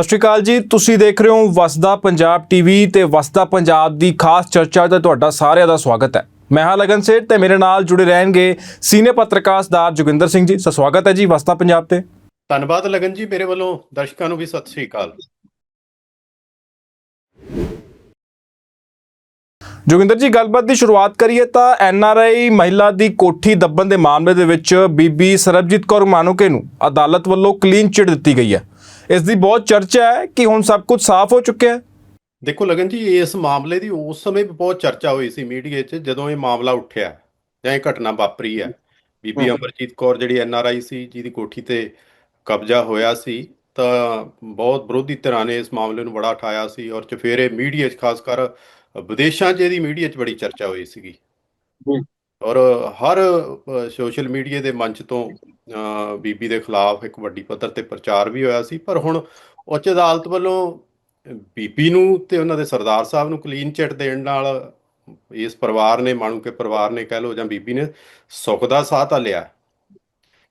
ਸਤਿ ਸ਼੍ਰੀ ਅਕਾਲ ਜੀ। ਤੁਸੀਂ ਦੇਖ ਰਹੇ ਹੋ ਵਸਦਾ ਪੰਜਾਬ ਟੀਵੀ ਤੇ ਵਸਦਾ ਪੰਜਾਬ ਦੀ ਖਾਸ ਚਰਚਾ ਤੇ ਤੁਹਾਡਾ ਸਾਰਿਆਂ ਦਾ ਸਵਾਗਤ ਹੈ। ਮੈਂ ਹਾਂ ਲਗਨ ਸੇਠ ਤੇ ਮੇਰੇ ਨਾਲ ਜੁੜੇ ਰਹਿਣਗੇ ਸੀਨੀਅਰ ਪੱਤਰਕਾਰ ਸਰਦਾਰ ਜੋਗਿੰਦਰ ਸਿੰਘ ਜੀ। ਸਵਾਗਤ ਹੈ ਜੀ ਵਸਦਾ ਪੰਜਾਬ ਤੇ। ਧੰਨਵਾਦ ਲਗਨ ਜੀ। ਮੇਰੇ ਵੱਲੋਂ ਦਰਸ਼ਕਾਂ ਨੂੰ ਵੀ ਸਤਿ ਸ੍ਰੀ ਅਕਾਲ। ਜੋਗਿੰਦਰ ਜੀ ਗੱਲਬਾਤ ਦੀ ਸ਼ੁਰੂਆਤ ਕਰੀਏ ਤਾਂ ਐਨਆਰਆਈ ਮਹਿਲਾ ਦੀ ਕੋਠੀ ਦੱਬਣ ਦੇ ਮਾਮਲੇ ਦੇ ਵਿੱਚ ਬੀਬੀ ਸਰਬਜੀਤ ਕੌਰ ਮਾਨੂਕੇ ਨੂੰ ਅਦਾਲਤ ਵੱਲੋਂ ਕਲੀਨ ਚਿਟ ਦਿੱਤੀ ਗਈ ਹੈ। ਇਸ ਦੀ ਬਹੁਤ ਚਰਚਾ ਹੈ ਕਿ ਹੁਣ ਸਭ ਕੁਝ ਸਾਫ਼ ਹੋ ਚੁੱਕਿਆ ਹੈ ਦੇਖੋ ਲਗਨ ਜੀ ਇਸ ਮਾਮਲੇ ਦੀ ਉਸ ਸਮੇਂ ਵੀ ਬਹੁਤ ਚਰਚਾ ਹੋਈ ਸੀ ਮੀਡੀਆ 'ਚ ਜਦੋਂ ਇਹ ਮਾਮਲਾ ਉੱਠਿਆ ਜਾਂ ਇਹ ਘਟਨਾ ਵਾਪਰੀ ਹੈ ਬੀਬੀ। ਅਮਰਜੀਤ ਕੌਰ ਜਿਹੜੀ ਐਨਆਰਆਈ ਸੀ ਜਿਹਦੀ ਕੋਠੀ ਤੇ ਕਬਜ਼ਾ ਹੋਇਆ ਸੀ ਤਾਂ ਬਹੁਤ ਵਿਰੋਧੀ ਧਿਰਾਂ ਨੇ ਇਸ ਮਾਮਲੇ ਨੂੰ ਬੜਾ ਉਠਾਇਆ ਸੀ ਔਰ ਚਫੇਰੇ ਮੀਡੀਆ 'ਚ ਖਾਸ ਕਰ ਵਿਦੇਸ਼ਾਂ 'ਚ ਇਹਦੀ ਮੀਡੀਆ 'ਚ ਬੜੀ ਚਰਚਾ ਹੋਈ ਸੀਗੀ। ਔਰ ਹਰ ਸੋਸ਼ਲ ਮੀਡੀਆ ਦੇ ਮੰਚ ਤੋਂ ਬੀਬੀ ਦੇ ਖਿਲਾਫ ਇੱਕ ਵੱਡੀ ਪੱਧਰ ਤੇ ਪ੍ਰਚਾਰ ਵੀ ਹੋਇਆ ਸੀ ਪਰ ਹੁਣ ਉੱਚ ਅਦਾਲਤ ਵੱਲੋਂ ਬੀਬੀ ਨੂੰ ਤੇ ਉਹਨਾਂ ਦੇ ਸਰਦਾਰ ਸਾਹਿਬ ਨੂੰ ਕਲੀਨ ਚਿੱਟ ਦੇਣ ਨਾਲ ਇਸ ਪਰਿਵਾਰ ਨੇ ਮਾਣੂ ਕੇ ਪਰਿਵਾਰ ਨੇ ਕਹਿ ਲੋ ਜਾਂ ਬੀਬੀ ਨੇ ਸੁੱਖ ਦਾ ਸਾਹ ਤਾਂ ਲਿਆ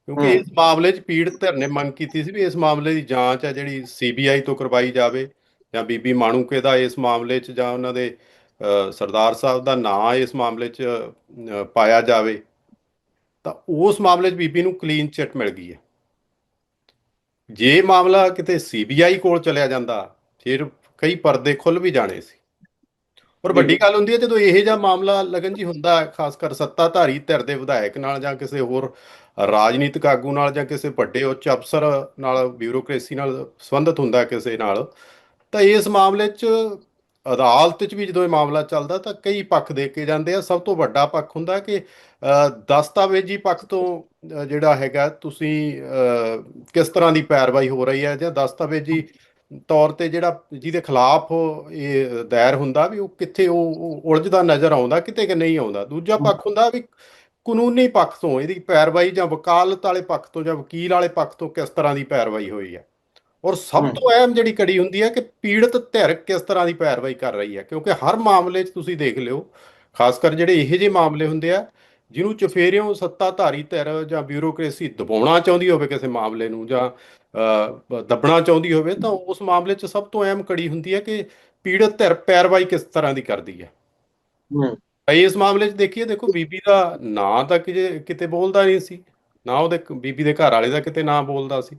ਕਿਉਂਕਿ। ਇਸ ਮਾਮਲੇ 'ਚ ਪੀੜਤ ਧਿਰ ਨੇ ਮੰਗ ਕੀਤੀ ਸੀ ਵੀ ਇਸ ਮਾਮਲੇ ਦੀ ਜਾਂਚ ਹੈ ਜਿਹੜੀ ਸੀਬੀਆਈ ਤੋਂ ਕਰਵਾਈ ਜਾਵੇ ਜਾਂ ਬੀਬੀ ਮਾਣੂਕੇ ਦਾ ਇਸ ਮਾਮਲੇ 'ਚ ਜਾਂ ਉਹਨਾਂ ਦੇ ਸਰਦਾਰ ਸਾਹਿਬ ਦਾ ਨਾਂ ਇਸ ਮਾਮਲੇ 'ਚ ਪਾਇਆ ਜਾਵੇ ਤਾਂ ਉਸ ਮਾਮਲੇ 'ਚ ਬੀਬੀ ਨੂੰ ਕਲੀਨ ਚਿੱਟ ਮਿਲ ਗਈ ਹੈ। ਜੇ ਮਾਮਲਾ ਕਿਤੇ ਸੀਬੀਆਈ ਕੋਲ ਚਲਿਆ ਜਾਂਦਾ ਫਿਰ ਕਈ ਪਰਦੇ ਖੁੱਲ ਵੀ ਜਾਣੇ ਸੀ। ਪਰ ਵੱਡੀ ਗੱਲ ਹੁੰਦੀ ਹੈ ਜਦੋਂ ਇਹੋ ਜਿਹਾ ਮਾਮਲਾ ਲਗਨ ਜੀ ਹੁੰਦਾ ਖਾਸ ਕਰ ਸੱਤਾਧਾਰੀ ਧਿਰ ਦੇ ਵਿਧਾਇਕ ਨਾਲ ਜਾਂ ਕਿਸੇ ਹੋਰ ਰਾਜਨੀਤਿਕ ਆਗੂ ਨਾਲ ਜਾਂ ਕਿਸੇ ਵੱਡੇ ਉੱਚ ਅਫਸਰ ਨਾਲ ਬਿਊਰੋਕ੍ਰੇਸੀ ਨਾਲ ਸੰਬੰਧਿਤ ਹੁੰਦਾ ਕਿਸੇ ਨਾਲ ਤਾਂ ਇਸ ਮਾਮਲੇ 'ਚ ਅਦਾਲਤ 'ਚ ਵੀ ਜਦੋਂ ਇਹ ਮਾਮਲਾ ਚੱਲਦਾ ਤਾਂ ਕਈ ਪੱਖ ਦੇਖੇ ਜਾਂਦੇ ਆ। ਸਭ ਤੋਂ ਵੱਡਾ ਪੱਖ ਹੁੰਦਾ ਕਿ ਦਸਤਾਵੇਜ਼ੀ ਪੱਖ ਤੋਂ ਜਿਹੜਾ ਹੈਗਾ ਤੁਸੀਂ ਕਿਸ ਤਰ੍ਹਾਂ ਦੀ ਪੈਰਵਾਈ ਹੋ ਰਹੀ ਹੈ ਜਾਂ ਦਸਤਾਵੇਜ਼ੀ ਤੌਰ ਤੇ ਜਿਹੜਾ ਜਿਹਦੇ ਖਿਲਾਫ ਇਹ ਦਾਇਰ ਹੁੰਦਾ ਵੀ ਉਹ ਕਿੱਥੇ ਉਹ ਉਲਝਦਾ ਨਜ਼ਰ ਆਉਂਦਾ ਕਿਤੇ ਕਿ ਨਹੀਂ ਆਉਂਦਾ। ਦੂਜਾ ਪੱਖ ਹੁੰਦਾ ਵੀ ਕਾਨੂੰਨੀ ਪੱਖ ਤੋਂ ਇਹਦੀ ਪੈਰਵਾਈ ਜਾਂ ਵਕਾਲਤ ਵਾਲੇ ਪੱਖ ਤੋਂ ਜਾਂ ਵਕੀਲ ਵਾਲੇ ਪੱਖ ਤੋਂ ਕਿਸ ਤਰ੍ਹਾਂ ਦੀ ਪੈਰਵਾਈ ਹੋਈ ਹੈ। ਔਰ ਸਭ। ਤੋਂ ਅਹਿਮ ਜਿਹੜੀ ਕੜੀ ਹੁੰਦੀ ਹੈ ਕਿ ਪੀੜਤ ਧਿਰ ਕਿਸ ਤਰ੍ਹਾਂ ਦੀ ਪੈਰਵਾਈ ਕਰ ਰਹੀ ਹੈ ਕਿਉਂਕਿ ਹਰ ਮਾਮਲੇ 'ਚ ਤੁਸੀਂ ਦੇਖ ਲਿਓ ਖਾਸ ਕਰ ਜਿਹੜੇ ਇਹੋ ਜਿਹੇ ਮਾਮਲੇ ਹੁੰਦੇ ਆ ਜਿਹਨੂੰ ਚਫੇਰਿਓਂ ਸੱਤਾਧਾਰੀ ਧਿਰ ਜਾਂ ਬਿਊਰੋਕ੍ਰੇਸੀ ਦਬਾਉਣਾ ਚਾਹੁੰਦੀ ਹੋਵੇ ਕਿਸੇ ਮਾਮਲੇ ਨੂੰ ਜਾਂ ਦੱਬਣਾ ਚਾਹੁੰਦੀ ਹੋਵੇ ਤਾਂ ਉਸ ਮਾਮਲੇ 'ਚ ਸਭ ਤੋਂ ਅਹਿਮ ਕੜੀ ਹੁੰਦੀ ਹੈ ਕਿ ਪੀੜਤ ਧਿਰ ਪੈਰਵਾਈ ਕਿਸ ਤਰ੍ਹਾਂ ਦੀ ਕਰਦੀ ਹੈ। ਤਾਂ ਇਸ ਮਾਮਲੇ 'ਚ ਦੇਖੀਏ ਦੇਖੋ ਬੀਬੀ ਦਾ ਨਾਂ ਤਾਂ ਕਿਤੇ ਬੋਲਦਾ ਨਹੀਂ ਸੀ ਨਾ ਉਹਦੇ ਬੀਬੀ ਦੇ ਘਰ ਵਾਲੇ ਦਾ ਕਿਤੇ ਨਾਂ ਬੋਲਦਾ ਸੀ।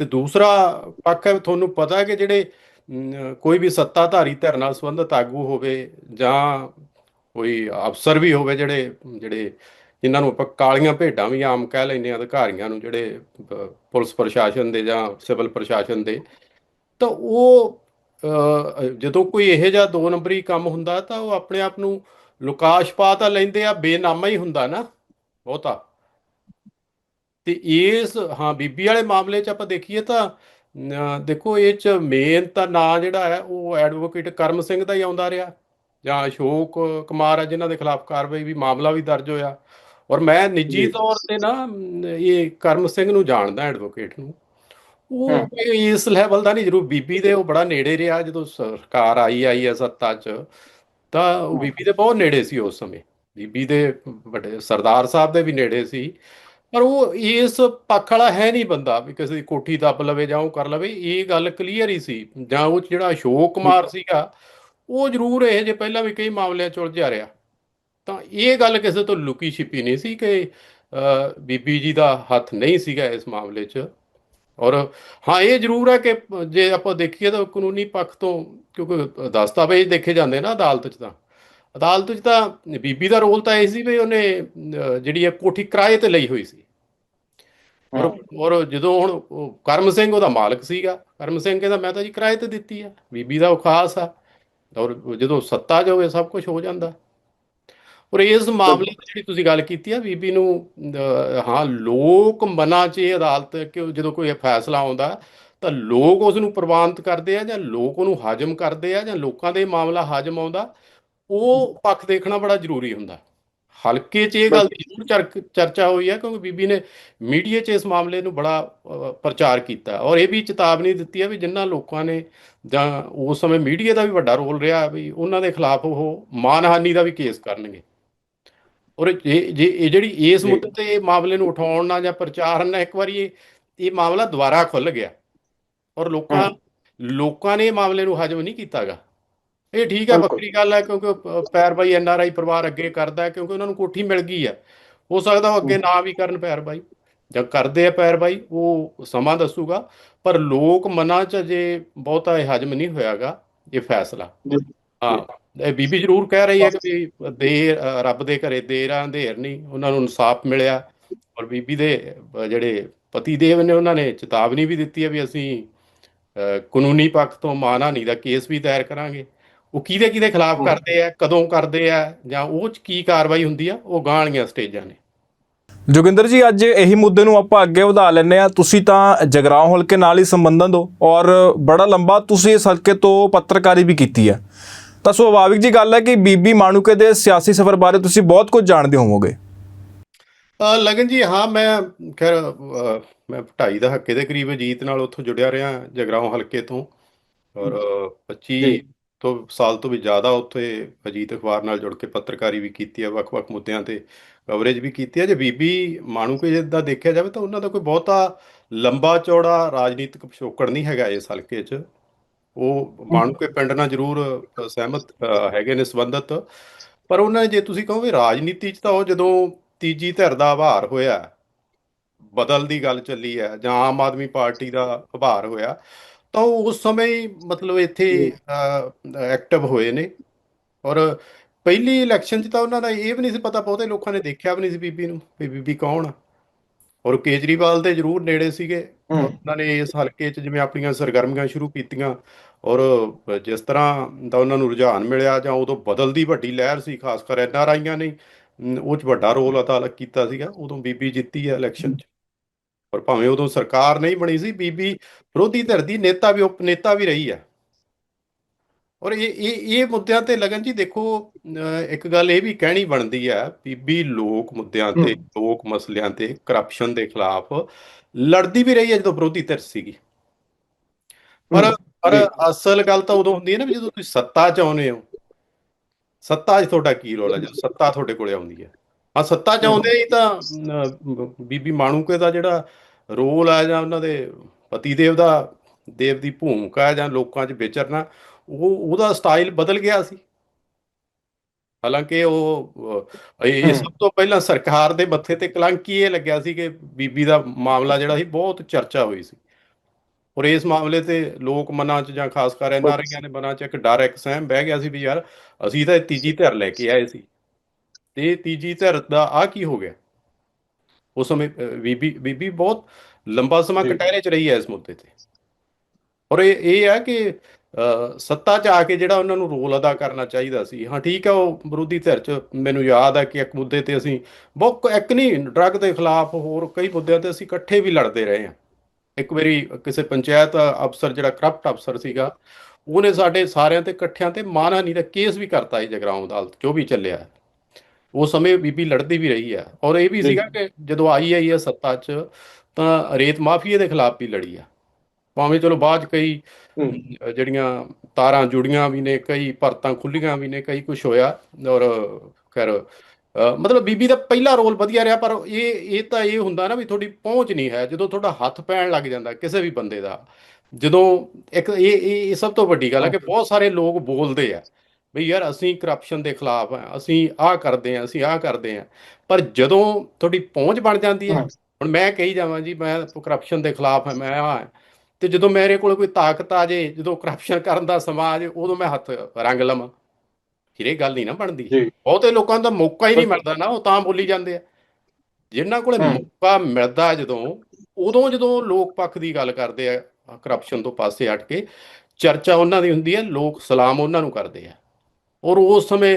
ਤੇ ਦੂਸਰਾ ਪੱਖ ਹੈ, ਤੁਹਾਨੂੰ ਪਤਾ ਹੈ ਕਿ ਜਿਹੜੇ ਕੋਈ ਵੀ ਸੱਤਾਧਾਰੀ ਧਿਰ ਨਾਲ ਸੰਬੰਧਿਤ ਆਗੂ ਹੋਵੇ ਜਾਂ ਕੋਈ ਅਫਸਰ ਵੀ ਹੋਵੇ ਜਿਹੜੇ ਜਿਹੜੇ ਜਿਨ੍ਹਾਂ ਨੂੰ ਆਪਾਂ ਕਾਲੀਆਂ ਭੇਡਾਂ ਵੀ ਆਮ ਕਹਿ ਲੈਂਦੇ ਹਾਂ, ਅਧਿਕਾਰੀਆਂ ਨੂੰ ਜਿਹੜੇ ਪੁਲਿਸ ਪ੍ਰਸ਼ਾਸਨ ਦੇ ਜਾਂ ਸਿਵਲ ਪ੍ਰਸ਼ਾਸਨ ਦੇ, ਤਾਂ ਉਹ ਜਦੋਂ ਕੋਈ ਇਹੋ ਜਿਹਾ ਦੋ ਨੰਬਰੀ ਕੰਮ ਹੁੰਦਾ ਤਾਂ ਉਹ ਆਪਣੇ ਆਪ ਨੂੰ ਲੁਕਾਸ਼ ਪਾ ਤਾਂ ਲੈਂਦੇ ਆ, ਬੇਨਾਮਾ ਹੀ ਹੁੰਦਾ ਨਾ ਬਹੁਤਾ। ਤੇ ਇਸ ਹਾਂ ਬੀਬੀ ਵਾਲੇ ਮਾਮਲੇ 'ਚ ਆਪਾਂ ਦੇਖੀਏ ਤਾਂ ਦੇਖੋ ਇਹ 'ਚ ਮੇਨ ਤਾਂ ਨਾਂ ਜਿਹੜਾ ਹੈ ਉਹ ਐਡਵੋਕੇਟ ਕਰਮ ਸਿੰਘ ਦਾ ਹੀ ਆਉਂਦਾ ਰਿਹਾ। ਜਾਂ ਅਸ਼ੋਕ ਕੁਮਾਰ ਹੈ ਜਿਨ੍ਹਾਂ ਦੇ ਖਿਲਾਫ ਕਾਰਵਾਈ ਵੀ ਮਾਮਲਾ ਵੀ ਦਰਜ ਹੋਇਆ। ਔਰ ਮੈਂ ਨਿੱਜੀ। ਤੌਰ ਤੇ ਨਾ ਇਹ ਕਰਮ ਸਿੰਘ ਨੂੰ ਜਾਣਦਾ ਐਡਵੋਕੇਟ ਨੂੰ। ਉਹ ਇਸ ਲੈਵਲ ਦਾ ਨਹੀਂ ਜ਼ਰੂਰ ਬੀਬੀ ਦੇ ਉਹ ਬੜਾ ਨੇੜੇ ਰਿਹਾ ਜਦੋਂ ਸਰਕਾਰ ਆਈ ਆਈ ਹੈ ਸੱਤਾ 'ਚ ਤਾਂ ਉਹ ਬੀਬੀ ਦੇ ਬਹੁਤ ਨੇੜੇ ਸੀ ਉਸ ਸਮੇਂ। ਬੀਬੀ ਦੇ ਵੱਡੇ ਸਰਦਾਰ ਸਾਹਿਬ ਦੇ ਵੀ ਨੇੜੇ ਸੀ। ਪਰ ਉਹ ਇਸ ਪੱਖ ਵਾਲਾ ਹੈ ਨਹੀਂ ਬੰਦਾ ਵੀ ਕਿਸੇ ਦੀ ਕੋਠੀ ਦੱਬ ਲਵੇ ਜਾਂ ਉਹ ਕਰ ਲਵੇ ਇਹ ਗੱਲ ਕਲੀਅਰ ਹੀ ਸੀ। ਜਾਂ ਉਹ ਜਿਹੜਾ ਅਸ਼ੋਕ ਕੁਮਾਰ ਸੀਗਾ ਉਹ ਜ਼ਰੂਰ ਇਹ ਜੇ ਪਹਿਲਾਂ ਵੀ ਕਈ ਮਾਮਲਿਆਂ 'ਚ ਉਲਝਿਆ ਰਿਹਾ। ਤਾਂ ਇਹ ਗੱਲ ਕਿਸੇ ਤੋਂ ਲੁਕੀ ਛਿਪੀ ਨਹੀਂ ਸੀ ਕਿ ਬੀਬੀ ਜੀ ਦਾ ਹੱਥ ਨਹੀਂ ਸੀਗਾ ਇਸ ਮਾਮਲੇ 'ਚ। ਔਰ ਹਾਂ ਇਹ ਜ਼ਰੂਰ ਹੈ ਕਿ ਜੇ ਆਪਾਂ ਦੇਖੀਏ ਤਾਂ ਕਾਨੂੰਨੀ ਪੱਖ ਤੋਂ ਕਿਉਂਕਿ ਦਸਤਾਵੇਜ਼ ਦੇਖੇ ਜਾਂਦੇ ਨਾ ਅਦਾਲਤ 'ਚ ਤਾਂ। ਅਦਾਲਤ 'ਚ ਤਾਂ ਬੀਬੀ ਦਾ ਰੋਲ ਤਾਂ ਇਹ ਸੀ ਵੀ ਉਹਨੇ ਜਿਹੜੀ ਇਹ ਕੋਠੀ ਕਿਰਾਏ ਤੇ ਲਈ ਹੋਈ ਸੀ। ਔਰ ਔਰ ਜਦੋਂ ਹੁਣ ਕਰਮ ਸਿੰਘ ਉਹਦਾ ਮਾਲਕ ਸੀਗਾ ਕਰਮ ਸਿੰਘ ਕਹਿੰਦਾ ਮੈਂ ਤਾਂ ਜੀ ਕਿਰਾਏ ਤੇ ਦਿੱਤੀ ਆ। ਬੀਬੀ ਦਾ ਉਹ ਖਾਸ ਆ। ਔਰ ਜਦੋਂ ਸੱਤਾ ਹੋਵੇ ਸਭ ਕੁਝ ਹੋ ਜਾਂਦਾ। ਔਰ ਇਸ ਮਾਮਲੇ 'ਚ ਜਿਹੜੀ ਤੁਸੀਂ ਗੱਲ ਕੀਤੀ ਆ ਬੀਬੀ ਨੂੰ ਹਾਂ ਲੋਕ ਮਨਾਂ 'ਚ ਇਹ ਅਦਾਲਤ ਕਿ ਜਦੋਂ ਕੋਈ ਫੈਸਲਾ ਆਉਂਦਾ ਤਾਂ ਲੋਕ ਉਸ ਨੂੰ ਪ੍ਰਵਾਨਿਤ ਕਰਦੇ ਆ ਜਾਂ ਲੋਕ ਉਹਨੂੰ ਹਾਜ਼ਮ ਕਰਦੇ ਆ ਜਾਂ ਲੋਕਾਂ ਦੇ ਮਾਮਲਾ ਹਾਜ਼ਮ ਆਉਂਦਾ। ਉਹ ਪੱਖ ਦੇਖਣਾ ਬੜਾ ਜ਼ਰੂਰੀ ਹੁੰਦਾ। ਹਲਕੇ 'ਚ ਇਹ ਗੱਲ ਦੀ ਜ਼ਰੂਰ ਚਰਚਾ ਹੋਈ ਹੈ ਕਿਉਂਕਿ ਬੀਬੀ ਨੇ ਮੀਡੀਆ 'ਚ ਇਸ ਮਾਮਲੇ ਨੂੰ ਬੜਾ ਪ੍ਰਚਾਰ ਕੀਤਾ। ਔਰ ਇਹ ਵੀ ਚੇਤਾਵਨੀ ਦਿੱਤੀ ਹੈ ਵੀ ਜਿਨ੍ਹਾਂ ਲੋਕਾਂ ਨੇ ਜਾਂ ਉਸ ਸਮੇਂ ਮੀਡੀਆ ਦਾ ਵੀ ਵੱਡਾ ਰੋਲ ਰਿਹਾ ਵੀ ਉਹਨਾਂ ਦੇ ਖਿਲਾਫ ਉਹ ਮਾਨਹਾਨੀ ਦਾ ਵੀ ਕੇਸ ਕਰਨਗੇ। ਔਰ ਜੇ ਇਹ ਜਿਹੜੀ ਇਸ। ਮੁੱਦੇ ਤੇ ਇਹ ਮਾਮਲੇ ਨੂੰ ਉਠਾਉਣ ਨਾਲ ਜਾਂ ਪ੍ਰਚਾਰ ਨਾਲ ਇੱਕ ਵਾਰੀ ਇਹ ਇਹ ਮਾਮਲਾ ਦੁਬਾਰਾ ਖੁੱਲ ਗਿਆ। ਔਰ ਲੋਕਾਂ। ਲੋਕਾਂ ਨੇ ਇਹ ਮਾਮਲੇ ਨੂੰ ਹਜਮ ਨਹੀਂ ਕੀਤਾਗਾ ਇਹ ਠੀਕ ਹੈ। ਵੱਖਰੀ ਗੱਲ ਹੈ ਕਿਉਂਕਿ ਪ- ਪੈਰਵਾਈ ਐਨਆਰਆਈ ਪਰਿਵਾਰ ਅੱਗੇ ਕਰਦਾ ਹੈ ਕਿਉਂਕਿ ਉਹਨਾਂ ਨੂੰ ਕੋਠੀ ਮਿਲ ਗਈ ਹੈ। ਹੋ ਸਕਦਾ ਉਹ ਅੱਗੇ ਨਾ ਵੀ ਕਰਨ ਪੈਰਵਾਈ ਜਾਂ ਕਰਦੇ ਆ ਪੈਰਵਾਈ ਉਹ ਸਮਾਂ ਦੱਸੂਗਾ। ਪਰ ਲੋਕ ਮਨਾਂ 'ਚ ਅਜੇ ਬਹੁਤਾ ਇਹ ਹਜਮ ਨਹੀਂ ਹੋਇਆਗਾ ਇਹ ਫੈਸਲਾ। ਜੀ। ਹਾਂ ਇਹ ਬੀਬੀ ਜ਼ਰੂਰ ਕਹਿ ਰਹੀ ਹੈ ਕਿ ਦੇਰ ਰੱਬ ਦੇ ਘਰੇ ਦੇਰ ਅੰਧੇਰ ਨਹੀਂ। ਉਹਨਾਂ ਨੂੰ ਇਨਸਾਫ ਮਿਲਿਆ। ਔਰ ਬੀਬੀ ਦੇ ਜਿਹੜੇ ਪਤੀ ਦੇਵ ਨੇ ਉਹਨਾਂ ਨੇ ਚੇਤਾਵਨੀ ਵੀ ਦਿੱਤੀ ਹੈ ਵੀ ਅਸੀਂ ਕਾਨੂੰਨੀ ਪੱਖ ਤੋਂ ਮਾਨਹਾਨੀ ਦਾ ਕੇਸ ਵੀ ਦਾਇਰ ਕਰਾਂਗੇ। ਉਹ ਕਿਹਦੇ ਕਿਹਦੇ ਖਿਲਾਫ। ਕਰਦੇ ਆ ਕਦੋਂ ਕਰਦੇ ਆ ਜਾਂ ਉਹ ਚ ਕੀ ਕਾਰਵਾਈ ਹੁੰਦੀ ਆ ਉਹ ਗਾਂ ਵਾਲੀਆਂ ਸਟੇਜਾਂ ਨੇ। ਜੋਗਿੰਦਰ ਜੀ ਅੱਜ ਇਹੀ ਮੁੱਦੇ ਨੂੰ ਆਪਾਂ ਅੱਗੇ ਵਧਾ ਲੈਂਦੇ ਆ ਤੁਸੀਂ ਤਾਂ ਜਗਰਾਉਂ ਹਲਕੇ ਨਾਲ ਹੀ ਸੰਬੰਧਤ ਹੋ ਔਰ ਬੜਾ ਲੰਬਾ ਤੁਸੀਂ ਇਸ ਹਲਕੇ ਤੋਂ ਪੱਤਰਕਾਰੀ ਵੀ ਕੀਤੀ ਹੈ। ਤਾਂ ਸੁਭਾਵਿਕ ਜੀ ਗੱਲ ਹੈ ਕਿ ਬੀਬੀ ਮਾਣੂਕੇ ਦੇ ਸਿਆਸੀ ਸਫ਼ਰ ਬਾਰੇ ਤੁਸੀਂ ਬਹੁਤ ਕੁਝ ਜਾਣਦੇ ਹੋਵੋਗੇ। ਲਗਨ ਜੀ ਹਾਂ ਮੈਂ ਖੈਰ ਮੈਂ ਢਾਈ ਦਾ ਹੱਕੇ ਦੇ ਕਰੀਬ ਅਜੀਤ ਨਾਲ ਉੱਥੋਂ ਜੁੜਿਆ ਰਿਹਾ ਜਗਰਾਉਂ ਹਲਕੇ ਤੋਂ। ਔਰ ਅ, 25 ਜੀ। ਤੋਂ ਸਾਲ ਤੋਂ ਵੀ ਜ਼ਿਆਦਾ ਉੱਥੇ ਅਜੀਤ ਅਖਬਾਰ ਨਾਲ ਜੁੜ ਕੇ ਪੱਤਰਕਾਰੀ ਵੀ ਕੀਤੀ ਹੈ, ਵੱਖ-ਵੱਖ ਮੁੱਦਿਆਂ ਤੇ ਕਵਰੇਜ ਵੀ ਕੀਤੀ ਹੈ। ਜੇ ਬੀਬੀ ਮਾਣੂਕੇ ਜੀ ਦਾ ਦੇਖਿਆ ਜਾਵੇ ਤਾਂ ਉਹਨਾਂ ਦਾ ਕੋਈ ਬਹੁਤਾ ਲੰਬਾ ਚੌੜਾ ਰਾਜਨੀਤਿਕ ਪਿਛੋਕੜ ਨਹੀਂ ਹੈਗਾ ਇਸ ਹਲਕੇ 'ਚ। ਉਹ ਮਾਣੂਕੇ ਪਿੰਡ ਨਾਲ ਜ਼ਰੂਰ ਸਹਿਮਤ ਹੈਗੇ ਨੇ ਸੰਬੰਧਤ। ਪਰ ਉਹਨਾਂ ਨੇ ਜੇ ਤੁਸੀਂ ਕਹੋ ਵੀ ਰਾਜਨੀਤੀ 'ਚ ਤਾਂ ਉਹ ਜਦੋਂ ਤੀਜੀ ਧਿਰ ਦਾ ਆਭਾਰ ਹੋਇਆ, ਬਦਲ ਦੀ ਗੱਲ ਚੱਲੀ ਹੈ ਜਾਂ ਆਮ ਆਦਮੀ ਪਾਰਟੀ ਦਾ ਆਭਾਰ ਹੋਇਆ ਤਾਂ ਉਹ ਉਸ ਸਮੇਂ ਹੀ ਮਤਲਬ ਇੱਥੇ ਐਕਟਿਵ ਹੋਏ ਨੇ। ਔਰ ਪਹਿਲੀ ਇਲੈਕਸ਼ਨ 'ਚ ਤਾਂ ਉਹਨਾਂ ਦਾ ਇਹ ਵੀ ਨਹੀਂ ਸੀ ਪਤਾ ਬਹੁਤੇ ਲੋਕਾਂ ਨੇ ਦੇਖਿਆ ਵੀ ਨਹੀਂ ਸੀ ਬੀਬੀ ਨੂੰ ਵੀ ਬੀਬੀ ਕੌਣ ਆ। ਔਰ ਕੇਜਰੀਵਾਲ ਦੇ ਜ਼ਰੂਰ ਨੇੜੇ ਸੀਗੇ। ਉਹਨਾਂ ਨੇ ਇਸ ਹਲਕੇ 'ਚ ਜਿਵੇਂ ਆਪਣੀਆਂ ਸਰਗਰਮੀਆਂ ਸ਼ੁਰੂ ਕੀਤੀਆਂ ਔਰ ਜਿਸ ਤਰ੍ਹਾਂ ਦਾ ਉਹਨਾਂ ਨੂੰ ਰੁਝਾਨ ਮਿਲਿਆ ਜਾਂ ਉਦੋਂ ਬਦਲ ਦੀ ਵੱਡੀ ਲਹਿਰ ਸੀ ਖਾਸ ਕਰ ਐਨ ਆਰ ਆਈਆਂ ਨੇ ਉਹ 'ਚ ਵੱਡਾ ਰੋਲ ਅਦਾ ਕੀਤਾ ਸੀਗਾ ਉਦੋਂ ਬੀਬੀ ਜਿੱਤੀ ਹੈ ਇਲੈਕਸ਼ਨ 'ਚ। ਔਰ ਭਾਵੇਂ ਉਦੋਂ ਸਰਕਾਰ ਨਹੀਂ ਬਣੀ ਸੀ ਬੀਬੀ ਵਿਰੋਧੀ ਧਿਰ ਦੀ ਨੇਤਾ ਵੀ ਉਪ ਨੇਤਾ ਵੀ ਰਹੀ ਹੈ ਔਰ ਇਹ ਇਹ ਇਹ ਮੁੱਦਿਆਂ ਤੇ ਲਗਨ ਜੀ ਦੇਖੋ ਇੱਕ ਗੱਲ ਇਹ ਵੀ ਕਹਿਣੀ ਬਣਦੀ ਹੈ ਬੀਬੀ ਲੋਕ ਮੁੱਦਿਆਂ ਤੇ। ਲੋਕ ਮਸਲਿਆਂ ਤੇ ਕਰਪਸ਼ਨ ਦੇ ਖਿਲਾਫ ਲੜਦੀ ਵੀ ਰਹੀ ਹੈ ਜਦੋਂ ਵਿਰੋਧੀ ਧਿਰ ਸੀਗੀ ਪਰ ਪਰ। ਅਸਲ ਗੱਲ ਤਾਂ ਉਦੋਂ ਹੁੰਦੀ ਹੈ ਨਾ ਜਦੋਂ ਤੁਸੀਂ ਸੱਤਾ 'ਚ ਆਉਂਦੇ ਹੋ ਸੱਤਾ 'ਚ ਤੁਹਾਡਾ ਕੀ ਰੋਲ ਹੈ ਜਦੋਂ ਸੱਤਾ ਤੁਹਾਡੇ ਕੋਲੇ ਆਉਂਦੀ ਹੈ ਹਾਂ ਸੱਤਾ 'ਚ ਆਉਂਦੇ ਹੀ। ਤਾਂ ਬੀਬੀ ਮਾਣੂਕੇ ਦਾ ਜਿਹੜਾ ਰੋਲ ਹੈ ਜਾਂ ਉਹਨਾਂ ਦੇ ਪਤੀ ਦੇਵ ਦਾ ਦੇਵ ਦੀ ਭੂਮਿਕਾ ਜਾਂ ਲੋਕਾਂ 'ਚ ਵਿਚਰਨਾ ਉਹ ਉਹਦਾ ਸਟਾਈਲ ਬਦਲ ਗਿਆ ਸੀ। ਹਾਲਾਂਕਿ ਉਹ ਇਹ। ਸਭ ਤੋਂ ਪਹਿਲਾਂ ਸਰਕਾਰ ਦੇ ਮੱਥੇ ਤੇ ਕਲੰਕ ਇਹ ਲੱਗਿਆ ਸੀ ਕਿ ਬੀਬੀ ਦਾ ਮਾਮਲਾ ਜਿਹੜਾ ਸੀ ਬਹੁਤ ਚਰਚਾ ਹੋਈ ਸੀ। ਔਰ ਇਸ ਮਾਮਲੇ ਤੇ ਲੋਕ ਮਨਾਂ 'ਚ ਜਾਂ ਖਾਸ ਕਰ ਐਨਆਰਆਈਆਂ ਦੇ ਮਨਾਂ 'ਚ ਇੱਕ ਡਰ ਇੱਕ ਸਹਿਮ ਬਹਿ ਗਿਆ ਸੀ ਵੀ ਯਾਰ ਅਸੀਂ ਤਾਂ ਤੀਜੀ ਧਿਰ ਲੈ ਕੇ ਆਏ ਸੀ। ਤੇ ਇਹ ਤੀਜੀ ਧਿਰ ਦਾ ਆ ਕੀ ਹੋ ਗਿਆ ਉਸ ਸਮੇਂ ਬੀਬੀ ਬੀਬੀ ਬਹੁਤ ਲੰਬਾ ਸਮਾਂ। ਕਟਹਿਰੇ 'ਚ ਰਹੀ ਹੈ ਇਸ ਮੁੱਦੇ ਤੇ ਔਰ ਇਹ ਇਹ ਹੈ ਕਿ ਸੱਤਾ 'ਚ ਆ ਕੇ ਜਿਹੜਾ ਉਹਨਾਂ ਨੂੰ ਰੋਲ ਅਦਾ ਕਰਨਾ ਚਾਹੀਦਾ ਸੀ ਹਾਂ ਠੀਕ ਹੈ ਉਹ ਵਿਰੋਧੀ ਧਿਰ 'ਚ ਮੈਨੂੰ ਯਾਦ ਹੈ ਕਿ ਇੱਕ ਮੁੱਦੇ ਤੇ ਅਸੀਂ ਬਹੁਤ ਇੱਕ ਨਹੀਂ ਡਰੱਗ ਦੇ ਖਿਲਾਫ ਹੋਰ ਕਈ ਮੁੱਦਿਆਂ ਤੇ ਅਸੀਂ ਇਕੱਠੇ ਵੀ ਲੜਦੇ ਰਹੇ ਹਾਂ ਇੱਕ ਵਾਰੀ ਕਿਸੇ ਪੰਚਾਇਤ ਅਫਸਰ ਜਿਹੜਾ ਕਰਪਟ ਅਫਸਰ ਸੀਗਾ ਉਹਨੇ ਸਾਡੇ ਸਾਰਿਆਂ ਤੇ ਇਕੱਠਿਆਂ ਤੇ ਮਾਨਹਾਨੀ ਦਾ ਕੇਸ ਵੀ ਕਰਤਾ ਸੀ ਜਗਰਾਉਂ ਅਦਾਲਤ ਜੋ ਵੀ ਚੱਲਿਆ। ਉਸ ਸਮੇਂ ਬੀਬੀ ਲੜਦੀ ਵੀ ਰਹੀ ਹੈ ਔਰ ਇਹ ਵੀ। ਸੀਗਾ ਕਿ ਜਦੋਂ ਆਈ ਆਈ ਹੈ ਸੱਤਾ 'ਚ ਤਾਂ ਰੇਤ ਮਾਫੀਏ ਦੇ ਖਿਲਾਫ ਵੀ ਲੜੀ ਆ। ਭਾਵੇਂ ਚਲੋ ਬਾਅਦ 'ਚ ਕਈ ਜਿਹੜੀਆਂ ਤਾਰਾਂ ਜੁੜੀਆਂ ਵੀ ਨੇ ਕਈ ਪਰਤਾਂ ਖੁੱਲੀਆਂ ਵੀ ਨੇ ਕਈ ਕੁਝ ਹੋਇਆ। ਔਰ ਖੈਰ ਮਤਲਬ ਬੀਬੀ ਦਾ ਪਹਿਲਾ ਰੋਲ ਵਧੀਆ ਰਿਹਾ ਪਰ ਇਹ ਇਹ ਤਾਂ ਇਹ ਹੁੰਦਾ ਨਾ ਵੀ ਤੁਹਾਡੀ ਪਹੁੰਚ ਨਹੀਂ ਹੈ। ਜਦੋਂ ਤੁਹਾਡਾ ਹੱਥ ਪੈਣ ਲੱਗ ਜਾਂਦਾ ਕਿਸੇ ਵੀ ਬੰਦੇ ਦਾ ਜਦੋਂ ਇੱਕ ਇਹ ਇਹ ਸਭ ਤੋਂ ਵੱਡੀ ਗੱਲ ਹੈ ਕਿ ਬਹੁਤ ਸਾਰੇ ਲੋਕ ਬੋਲਦੇ ਆ। ਵੀ ਯਾਰ ਅਸੀਂ ਕਰਪਸ਼ਨ ਦੇ ਖਿਲਾਫ ਆ ਅਸੀਂ ਆਹ ਕਰਦੇ ਆ ਅਸੀਂ ਆਹ ਕਰਦੇ ਆ ਪਰ ਜਦੋਂ ਤੁਹਾਡੀ ਪਹੁੰਚ ਬਣ ਜਾਂਦੀ ਹੈ। ਹੁਣ ਮੈਂ ਕਹੀ ਜਾਵਾਂ ਜੀ ਮੈਂ ਕਰਪਸ਼ਨ ਦੇ ਖਿਲਾਫ ਹਾਂ ਮੈਂ ਆ ਤੇ ਜਦੋਂ ਮੇਰੇ ਕੋਲ ਕੋਈ ਤਾਕਤ ਆ ਜੇ ਜਦੋਂ ਕਰਪਸ਼ਨ ਕਰਨ ਦਾ ਸਮਾਂ ਆ ਜੇ ਉਦੋਂ ਮੈਂ ਹੱਥ ਰੰਗ ਲਵਾਂ। ਫਿਰ ਇਹ ਗੱਲ ਨਹੀਂ ਨਾ ਬਣਦੀ। ਬਹੁਤੇ ਲੋਕਾਂ ਦਾ ਮੌਕਾ ਹੀ ਨਹੀਂ ਮਿਲਦਾ ਨਾ ਉਹ ਤਾਂ ਬੋਲੀ ਜਾਂਦੇ ਆ। ਜਿਨ੍ਹਾਂ ਕੋਲੇ। ਮੌਕਾ ਮਿਲਦਾ ਜਦੋਂ ਉਦੋਂ ਜਦੋਂ ਲੋਕ ਪੱਖ ਦੀ ਗੱਲ ਕਰਦੇ ਆ ਕਰਪਸ਼ਨ ਤੋਂ ਪਾਸੇ ਹਟ ਕੇ ਚਰਚਾ ਉਹਨਾਂ ਦੀ ਹੁੰਦੀ ਹੈ ਲੋਕ ਸਲਾਮ ਉਹਨਾਂ ਨੂੰ ਕਰਦੇ ਆ। ਔਰ ਉਸ ਸਮੇਂ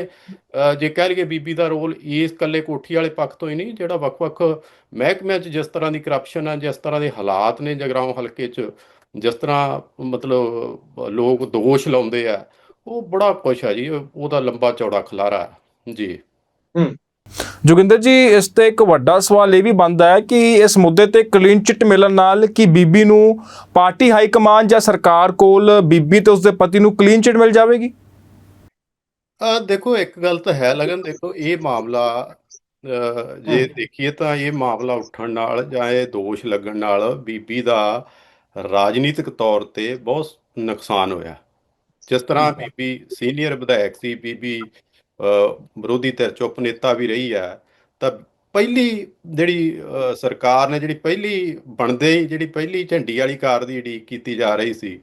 ਜੇ ਕਹਿ ਲਈਏ ਬੀਬੀ ਦਾ ਰੋਲ ਇਸ ਇਕੱਲੇ ਕੋਠੀ ਵਾਲੇ ਪੱਖ ਤੋਂ ਹੀ ਨਹੀਂ ਜਿਹੜਾ ਵੱਖ-ਵੱਖ ਮਹਿਕਮਿਆਂ 'ਚ ਜਿਸ ਤਰ੍ਹਾਂ ਦੀ ਕਰਪਸ਼ਨ ਆ ਜਿਸ ਤਰ੍ਹਾਂ ਦੇ ਹਾਲਾਤ ਨੇ ਜਗਰਾਉਂ ਹਲਕੇ 'ਚ ਜਿਸ ਤਰ੍ਹਾਂ ਮਤਲਬ ਲੋਕ ਦੋਸ਼ ਲਾਉਂਦੇ ਆ ਉਹ ਬੜਾ ਕੁਛ ਆ ਜੀ ਉਹ- ਉਹਦਾ ਲੰਬਾ ਚੌੜਾ ਖਲਾਰਾ ਹੈ। ਜੀ। ਜੋਗਿੰਦਰ ਜੀ ਇਸ ਤੇ ਇੱਕ ਵੱਡਾ ਸਵਾਲ ਇਹ ਵੀ ਬਣਦਾ ਹੈ ਕਿ ਇਸ ਮੁੱਦੇ ਤੇ ਕਲੀਨ ਚਿੱਟ ਮਿਲਣ ਨਾਲ ਕਿ ਬੀਬੀ ਨੂੰ ਪਾਰਟੀ ਹਾਈ ਕਮਾਂਡ ਜਾਂ ਸਰਕਾਰ ਕੋਲ ਬੀਬੀ ਤੇ ਉਸਦੇ ਪਤੀ ਨੂੰ ਕਲੀਨ ਚਿੱਟ ਮਿਲ ਜਾਵੇਗੀ? ਅ, ਦੇਖੋ ਇੱਕ ਗੱਲ ਤਾਂ ਹੈ ਲਗਨ ਦੇਖੋ ਇਹ ਮਾਮਲਾ ਅ, ਜੇ ਦੇਖੀਏ ਤਾਂ ਇਹ ਮਾਮਲਾ ਉੱਠਣ ਨਾਲ ਜਾਂ ਇਹ ਦੋਸ਼ ਲੱਗਣ ਨਾਲ ਬੀਬੀ ਦਾ ਰਾਜਨੀਤਿਕ ਤੌਰ ਤੇ ਬਹੁਤ ਨੁਕਸਾਨ ਹੋਇਆ। ਜਿਸ ਤਰ੍ਹਾਂ ਬੀਬੀ ਸੀਨੀਅਰ ਵਿਧਾਇਕ ਸੀ ਬੀਬੀ ਵਿਰੋਧੀ ਧਿਰ ਚੁੱਪ ਨੇਤਾ ਵੀ ਰਹੀ ਹੈ ਤਾਂ ਪਹਿਲੀ ਜਿਹੜੀ ਸਰਕਾਰ ਨੇ ਜਿਹੜੀ ਪਹਿਲੀ ਬਣਦੇ ਹੀ ਜਿਹੜੀ ਪਹਿਲੀ ਝੰਡੀ ਵਾਲੀ ਕਾਰ ਦੀ ਉਡੀਕ ਕੀਤੀ ਜਾ ਰਹੀ ਸੀ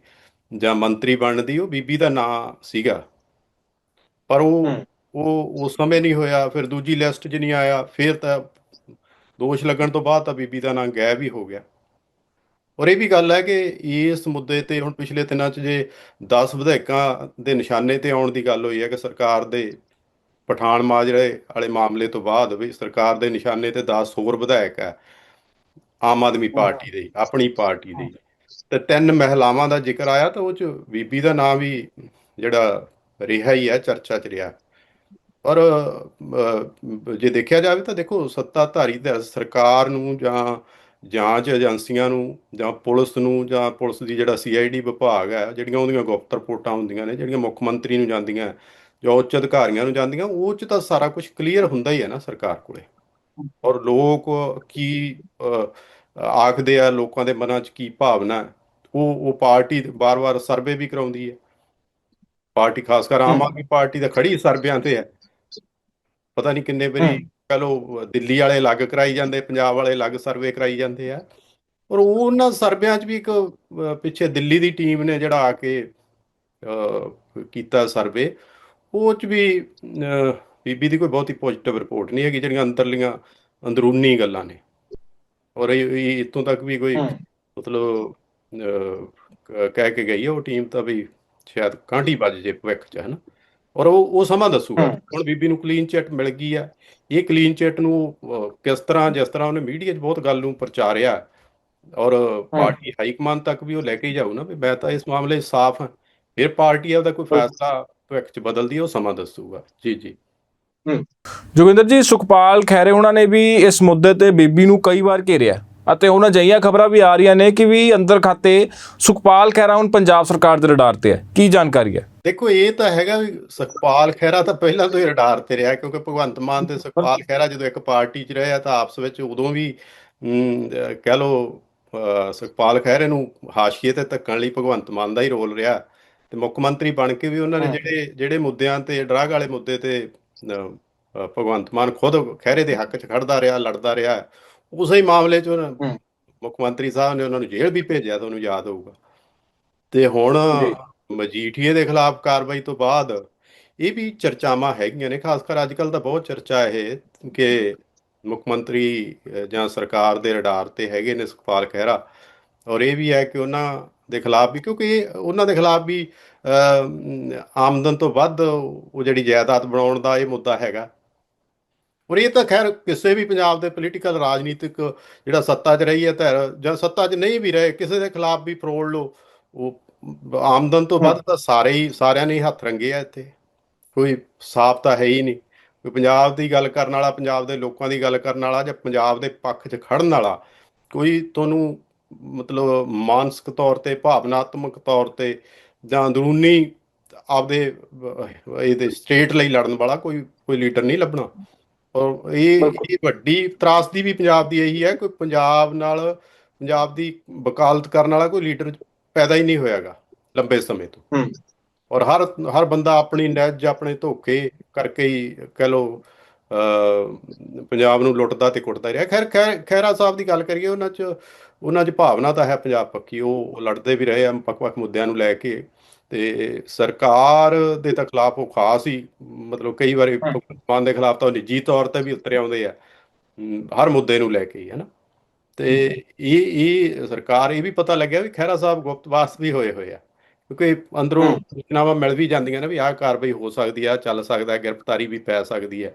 ਜਾਂ ਮੰਤਰੀ ਬਣਨ ਦੀ ਉਹ ਬੀਬੀ ਦਾ ਨਾਂ ਸੀਗਾ। ਪਰ ਉਹ। ਉਹ ਉਸ ਸਮੇਂ ਨਹੀਂ ਹੋਇਆ ਫਿਰ ਦੂਜੀ ਲਿਸਟ 'ਚ ਨਹੀਂ ਆਇਆ ਫਿਰ ਤਾਂ ਦੋਸ਼ ਲੱਗਣ ਤੋਂ ਬਾਅਦ ਤਾਂ ਬੀਬੀ ਦਾ ਨਾਂ ਗਾਇਬ ਹੀ ਹੋ ਗਿਆ ਔਰ ਇਹ ਵੀ ਗੱਲ ਹੈ ਕਿ ਇਸ ਮੁੱਦੇ ਤੇ ਹੁਣ ਪਿਛਲੇ ਦਿਨਾਂ 'ਚ ਜੇ 10 ਵਿਧਾਇਕਾਂ ਦੇ ਨਿਸ਼ਾਨੇ ਤੇ ਆਉਣ ਦੀ ਗੱਲ ਹੋਈ ਹੈ ਕਿ ਸਰਕਾਰ ਦੇ ਪਠਾਨ ਮਾਜਰੇ ਵਾਲੇ ਮਾਮਲੇ ਤੋਂ ਬਾਅਦ ਵੀ ਸਰਕਾਰ ਦੇ ਨਿਸ਼ਾਨੇ ਤੇ 10 ਹੋਰ ਵਿਧਾਇਕ ਹੈ ਆਮ ਆਦਮੀ ਪਾਰਟੀ ਦੇ ਆਪਣੀ ਪਾਰਟੀ ਦੇ। ਤੇ ਤਿੰਨ ਮਹਿਲਾਵਾਂ ਦਾ ਜ਼ਿਕਰ ਆਇਆ ਤਾਂ ਉਹ 'ਚ ਬੀਬੀ ਦਾ ਨਾਮ ਵੀ ਜਿਹੜਾ ਰਿਹਾ ਹੀ ਹੈ ਚਰਚਾ 'ਚ ਰਿਹਾ। ਪਰ ਅਹ, ਜੇ ਦੇਖਿਆ ਜਾਵੇ ਤਾਂ ਦੇਖੋ ਸੱਤਾਧਾਰੀ ਧਿਰ ਸਰਕਾਰ ਨੂੰ ਜਾਂ ਜਾਂਚ ਏਜੰਸੀਆਂ ਨੂੰ ਜਾਂ ਪੁਲਿਸ ਨੂੰ ਜਾਂ ਪੁਲਿਸ ਦੀ ਜਿਹੜਾ ਸੀਆਈਡੀ ਵਿਭਾਗ ਹੈ ਜਿਹੜੀਆਂ ਉਹਦੀਆਂ ਗੁਪਤ ਰਿਪੋਰਟਾਂ ਹੁੰਦੀਆਂ ਨੇ ਜਿਹੜੀਆਂ ਮੁੱਖ ਮੰਤਰੀ ਨੂੰ ਜਾਂਦੀਆਂ ਜਾਂ ਉੱਚ ਅਧਿਕਾਰੀਆਂ ਨੂੰ ਜਾਂਦੀਆਂ ਉਹ ਚ ਤਾਂ ਸਾਰਾ ਕੁਝ ਕਲੀਅਰ ਹੁੰਦਾ ਹੀ ਹੈ ਨਾ ਸਰਕਾਰ ਕੋਲੇ। ਔਰ ਲੋਕ ਕੀ ਆਖਦੇ ਆ ਲੋਕਾਂ ਦੇ ਮਨਾਂ 'ਚ ਕੀ ਭਾਵਨਾ ਹੈ, ਉਹ ਉਹ ਪਾਰਟੀ ਬਾਰ-ਬਾਰ ਸਰਵੇ ਵੀ ਕਰਾਉਂਦੀ ਹੈ। ਪਾਰਟੀ ਖਾਸ ਕਰ ਆਮ ਆਦਮੀ ਪਾਰਟੀ ਦਾ ਖੜੀ ਸਰਵਿਆਂ ਤੇ ਹੈ। ਪਤਾ ਨਹੀਂ ਕਿੰਨੇ ਵਾਰੀ ਕਹ ਲੋ ਦਿੱਲੀ ਵਾਲੇ ਅਲੱਗ ਕਰਾਈ ਜਾਂਦੇ ਪੰਜਾਬ ਵਾਲੇ ਅਲੱਗ ਸਰਵੇ ਕਰਾਈ ਜਾਂਦੇ ਆ। ਔਰ ਉਹਨਾਂ ਸਰਵਿਆਂ 'ਚ ਵੀ ਇੱਕ ਪਿੱਛੇ ਦਿੱਲੀ ਦੀ ਟੀਮ ਨੇ ਜਿਹੜਾ ਆ ਕੇ ਕੀਤਾ ਸਰਵੇ ਉਹ 'ਚ ਵੀ ਬੀਬੀ ਦੀ ਕੋਈ ਬਹੁਤੀ ਪੋਜ਼ਿਟਿਵ ਰਿਪੋਰਟ ਨਹੀਂ ਹੈਗੀ ਜਿਹੜੀਆਂ ਅੰਦਰਲੀਆਂ ਅੰਦਰੂਨੀ ਗੱਲਾਂ ਨੇ। ਔਰ ਇਹ ਇੱਥੋਂ ਤੱਕ ਵੀ ਕੋਈ। ਮਤਲਬ ਕਹਿ ਕੇ ਗਈ ਹੈ ਉਹ ਟੀਮ ਤਾਂ ਵੀ ਸ਼ਾਇਦ ਕਾਂਢੀ ਵੱਜ ਜੇ ਭਵਿੱਖ 'ਚ ਹੈ ਨਾ ਔਰ ਉਹ ਉਹ ਸਮਾਂ ਦੱਸੂਗਾ। ਹੁਣ ਬੀਬੀ ਨੂੰ ਕਲੀਨ ਚਿੱਟ ਮਿਲ ਗਈ ਆ। ਇਹ ਕਲੀਨ ਚਿੱਟ ਨੂੰ ਕਿਸ ਤਰ੍ਹਾਂ ਜਿਸ ਤਰ੍ਹਾਂ ਉਹਨੇ ਮੀਡੀਆ 'ਚ ਬਹੁਤ ਗੱਲ ਨੂੰ ਪ੍ਰਚਾਰਿਆ ਔਰ ਪਾਰਟੀ ਹਾਈ ਕਮਾਂਡ ਤੱਕ ਵੀ ਉਹ ਲੈ ਕੇ ਜਾਊ ਨਾ ਵੀ ਮੈਂ ਤਾਂ ਇਸ ਮਾਮਲੇ 'ਚ ਸਾਫ਼ ਹਾਂ। ਫਿਰ ਪਾਰਟੀ ਉਹਦਾ ਕੋਈ ਫੈਸਲਾ ਭਵਿੱਖ 'ਚ ਬਦਲਦੀ ਉਹ ਸਮਾਂ ਦੱਸੂਗਾ। ਜੀ ਜੀ। ਜੋਗਿੰਦਰ ਜੀ ਸੁਖਪਾਲ ਖੈਰੇ ਉਹਨਾਂ ਨੇ ਵੀ ਇਸ ਮੁੱਦੇ ਤੇ ਬੀਬੀ ਨੂੰ ਕਈ ਵਾਰ ਘੇਰਿਆ। ਅਤੇ ਉਹਨਾਂ ਜਈਆਂ ਖਬਰਾਂ ਵੀ ਆ ਰਹੀਆਂ ਨੇ ਕਿ ਵੀ ਅੰਦਰ ਖਾਤੇ ਸੁਖਪਾਲ ਖੈਰਾ ਹੁਣ ਪੰਜਾਬ ਸਰਕਾਰ ਦੇ ਰਡਾਰ ਤੇ ਹੈ। ਕੀ ਜਾਣਕਾਰੀ ਹੈ? ਦੇਖੋ ਇਹ ਤਾਂ ਹੈਗਾ ਵੀ ਸੁਖਪਾਲ ਖਹਿਰਾ ਤਾਂ ਪਹਿਲਾਂ ਤੋਂ ਹੀ ਰਡਾਰ ਤੇ ਰਿਹਾ ਕਿਉਂਕਿ ਭਗਵੰਤ ਮਾਨ ਤੇ ਸੁਖਪਾਲ ਖਹਿਰਾ ਜਦੋਂ ਇੱਕ ਪਾਰਟੀ 'ਚ ਰਹੇ ਆ ਤਾਂ ਆਪਸ ਵਿੱਚ ਉਦੋਂ ਵੀ ਕਹਿ ਲਓ ਸੁਖਪਾਲ ਖਹਿਰੇ ਨੂੰ ਹਾਸ਼ੀਏ ਤੇ ਧੱਕਣ ਲਈ ਭਗਵੰਤ ਮਾਨ ਦਾ ਹੀ ਰੋਲ ਰਿਹਾ। ਤੇ ਮੁੱਖ ਮੰਤਰੀ ਬਣ ਕੇ ਵੀ ਉਹਨਾਂ ਨੇ। ਜਿਹੜੇ ਜਿਹੜੇ ਮੁੱਦਿਆਂ ਤੇ ਡਰਾਗ ਵਾਲੇ ਮੁੱਦੇ ਤੇ ਭਗਵੰਤ ਮਾਨ ਖੁਦ ਖਹਿਰੇ ਦੇ ਹੱਕ 'ਚ ਖੜਦਾ ਰਿਹਾ ਲੜਦਾ ਰਿਹਾ। ਉਸੇ ਹੀ ਮਾਮਲੇ 'ਚ ਉਹਨਾਂ। ਮੁੱਖ ਮੰਤਰੀ ਸਾਹਿਬ ਨੇ ਉਹਨਾਂ ਨੂੰ ਜੇਲ੍ਹ ਵੀ ਭੇਜਿਆ ਤੁਹਾਨੂੰ ਯਾਦ ਹੋਊਗਾ ਤੇ ਹੁਣ। ਮਜੀਠੀਏ ਦੇ ਖਿਲਾਫ ਕਾਰਵਾਈ ਤੋਂ ਬਾਅਦ ਇਹ ਵੀ ਚਰਚਾਵਾਂ ਹੈਗੀਆਂ ਨੇ ਖਾਸ ਕਰ ਅੱਜ ਕੱਲ ਤਾਂ ਬਹੁਤ ਚਰਚਾ ਇਹ ਕਿ ਮੁੱਖ ਮੰਤਰੀ ਜਾਂ ਸਰਕਾਰ ਦੇ ਰਡਾਰ ਤੇ ਹੈਗੇ ਨੇ ਸੁਖਪਾਲ ਖਹਿਰਾ ਔਰ ਇਹ ਵੀ ਹੈ ਕਿ ਉਹਨਾਂ ਦੇ ਖਿਲਾਫ ਵੀ ਕਿਉਂਕਿ ਉਹਨਾਂ ਦੇ ਖਿਲਾਫ ਵੀ ਆਮਦਨ ਤੋਂ ਵੱਧ ਉਹ ਜਿਹੜੀ ਜਾਇਦਾਦ ਬਣਾਉਣ ਦਾ ਇਹ ਮੁੱਦਾ ਹੈਗਾ ਔਰ ਇਹ ਤਾਂ ਖੈਰ ਕਿਸੇ ਵੀ ਪੰਜਾਬ ਦੇ ਪੋਲੀਟੀਕਲ ਰਾਜਨੀਤਿਕ ਜਿਹੜਾ ਸੱਤਾ 'ਚ ਰਹੀ ਹੈ ਧਿਰ, ਜਾਂ ਸੱਤਾ 'ਚ ਨਹੀਂ ਵੀ ਰਹੇ, ਕਿਸੇ ਦੇ ਖਿਲਾਫ ਵੀ ਫਰੋਲ ਲਓ, ਉਹ ਆਮਦਨ ਤੋਂ ਵੱਧ ਤਾਂ ਸਾਰੇ ਹੀ, ਸਾਰਿਆਂ ਨੇ ਹੱਥ ਰੰਗੇ ਆ ਇੱਥੇ। ਕੋਈ ਸਾਫ਼ ਤਾਂ ਹੈ ਹੀ ਨਹੀਂ। ਕੋਈ ਪੰਜਾਬ ਦੀ ਗੱਲ ਕਰਨ ਵਾਲਾ, ਪੰਜਾਬ ਦੇ ਲੋਕਾਂ ਦੀ ਗੱਲ ਕਰਨ ਵਾਲਾ, ਜਾਂ ਪੰਜਾਬ ਦੇ ਪੱਖ 'ਚ ਖੜਨ ਵਾਲਾ, ਕੋਈ ਤੁਹਾਨੂੰ ਮਤਲਬ ਮਾਨਸਿਕ ਤੌਰ ਤੇ, ਭਾਵਨਾਤਮਕ ਤੌਰ ਤੇ, ਜਾਂ ਅੰਦਰੂਨੀ ਆਪਦੇ ਇਹਦੇ ਸਟੇਟ ਲਈ ਲੜਨ ਵਾਲਾ ਕੋਈ ਕੋਈ ਲੀਡਰ ਨਹੀਂ ਲੱਭਣਾ। ਔਰ ਇਹ। ਇਹ ਵੱਡੀ ਤਰਾਸਦੀ ਵੀ ਪੰਜਾਬ ਦੀ ਇਹੀ ਹੈ ਕਿ ਪੰਜਾਬ ਨਾਲ ਪੰਜਾਬ ਦੀ ਵਕਾਲਤ ਕਰਨ ਵਾਲਾ ਕੋਈ ਲੀਡਰ ਪੈਦਾ ਹੀ ਨਹੀਂ ਹੋਇਆਗਾ ਲੰਬੇ ਸਮੇਂ ਤੋਂ। ਔਰ ਹਰ ਹਰ ਬੰਦਾ ਆਪਣੀ ਨੈਜ ਆਪਣੇ ਧੋਖੇ ਕਰਕੇ ਹੀ ਕਹਿ ਲੋ ਪੰਜਾਬ ਨੂੰ ਲੁੱਟਦਾ ਤੇ ਕੁੱਟਦਾ ਰਿਹਾ ਖੈਰ ਖੈਰ ਖੈਰਾ ਸਾਹਿਬ ਦੀ ਗੱਲ ਕਰੀਏ ਉਹਨਾਂ 'ਚ ਉਹਨਾਂ 'ਚ ਭਾਵਨਾ ਤਾਂ ਹੈ ਪੰਜਾਬ ਪੱਕੀ ਉਹ ਲੜਦੇ ਵੀ ਰਹੇ ਆ ਵੱਖ-ਵੱਖ ਮੁੱਦਿਆਂ ਨੂੰ ਲੈ ਕੇ ਤੇ ਸਰਕਾਰ ਦੇ ਤਾਂ ਖਿਲਾਫ ਉਹ ਖਾਸ ਹੀ ਮਤਲਬ ਕਈ ਵਾਰੀ ਮਾਨ ਦੇ ਖਿਲਾਫ ਤਾਂ ਨਿੱਜੀ ਤੌਰ ਤੇ ਵੀ ਉਤਰੇ ਆਉਂਦੇ ਆ। ਹਰ ਮੁੱਦੇ ਨੂੰ ਲੈ ਕੇ ਹੀ ਨਾ ਤੇ ਇਹ ਇਹ ਸਰਕਾਰ ਇਹ ਵੀ ਪਤਾ ਲੱਗਿਆ ਵੀ ਖਹਿਰਾ ਸਾਹਿਬ ਗੁਪਤਵਾਸ ਵੀ ਹੋਏ ਹੋਏ ਆ। ਕਿਉਂਕਿ ਅੰਦਰੋਂ। ਸੂਚਨਾਵਾਂ ਮਿਲ ਵੀ ਜਾਂਦੀਆਂ ਨੇ ਵੀ ਆਹ ਕਾਰਵਾਈ ਹੋ ਸਕਦੀ ਆ ਚੱਲ ਸਕਦਾ ਹੈ ਗ੍ਰਿਫਤਾਰੀ ਵੀ ਪੈ ਸਕਦੀ ਹੈ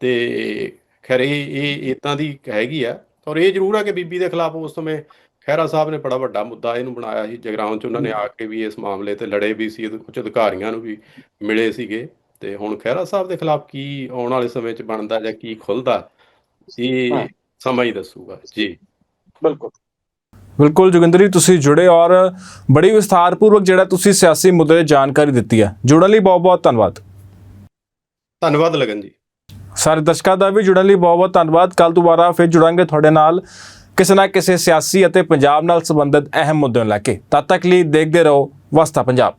ਤੇ ਖੈਰ ਇਹ ਇਹ ਇਦਾਂ ਦੀ ਹੈਗੀ ਆ। ਔਰ ਇਹ ਜ਼ਰੂਰ ਆ ਕਿ ਬੀਬੀ ਦੇ ਖਿਲਾਫ ਉਸ ਸਮੇਂ ਖਹਿਰਾ ਸਾਹਿਬ ਨੇ ਬੜਾ ਵੱਡਾ ਮੁੱਦਾ ਇਹਨੂੰ ਬਣਾਇਆ ਸੀ ਜਗਰਾਉਂ ਚ ਉਹਨਾਂ ਨੇ ਆ ਕੇ ਵੀ ਇਸ ਮਾਮਲੇ ਤੇ ਲੜੇ ਵੀ ਸੀ ਕੁਝ ਅਧਿਕਾਰੀਆਂ ਨੂੰ ਵੀ ਮਿਲੇ ਸੀਗੇ। ਤੇ ਹੁਣ ਖਹਿਰਾ ਸਾਹਿਬ ਦੇ ਖਿਲਾਫ ਕੀ ਆਉਣ ਵਾਲੇ ਸਮੇਂ ਚ ਬਣਦਾ ਜਾਂ ਕੀ ਖੁੱਲਦਾ ਇਹ। ਸਮਾਂ ਹੀ ਦੱਸੂਗਾ। ਜੀ। ਬਿਲਕੁਲ। ਬਿਲਕੁਲ ਜੋਗਿੰਦਰ ਜੀ ਤੁਸੀਂ ਜੁੜੇ ਔਰ ਬੜੀ ਵਿਸਥਾਰਪੂਰਵਕ ਜਿਹੜਾ ਤੁਸੀਂ ਸਿਆਸੀ ਮੁੱਦੇ ਦੀ ਜਾਣਕਾਰੀ ਦਿੱਤੀ ਹੈ। ਜੁੜਨ ਲਈ ਬਹੁਤ-ਬਹੁਤ ਧੰਨਵਾਦ। ਧੰਨਵਾਦ ਲਗਨ ਜੀ। ਸਾਰੇ ਦਰਸ਼ਕਾਂ ਦਾ ਵੀ ਜੁੜਨ ਲਈ ਬਹੁਤ-ਬਹੁਤ ਧੰਨਵਾਦ। ਕੱਲ ਦੁਬਾਰਾ ਫਿਰ ਜੁੜਾਂਗੇ ਤੁਹਾਡੇ ਨਾਲ। ਕਿਸੇ ਨਾ ਕਿਸੇ ਸਿਆਸੀ ਅਤੇ ਪੰਜਾਬ ਨਾਲ ਸੰਬੰਧਿਤ ਅਹਿਮ ਮੁੱਦਿਆਂ ਨੂੰ ਲੈ ਕੇ ਤਦ ਤੱਕ ਲਈ ਦੇਖਦੇ ਰਹੋ ਵਸਤਾ ਪੰਜਾਬ।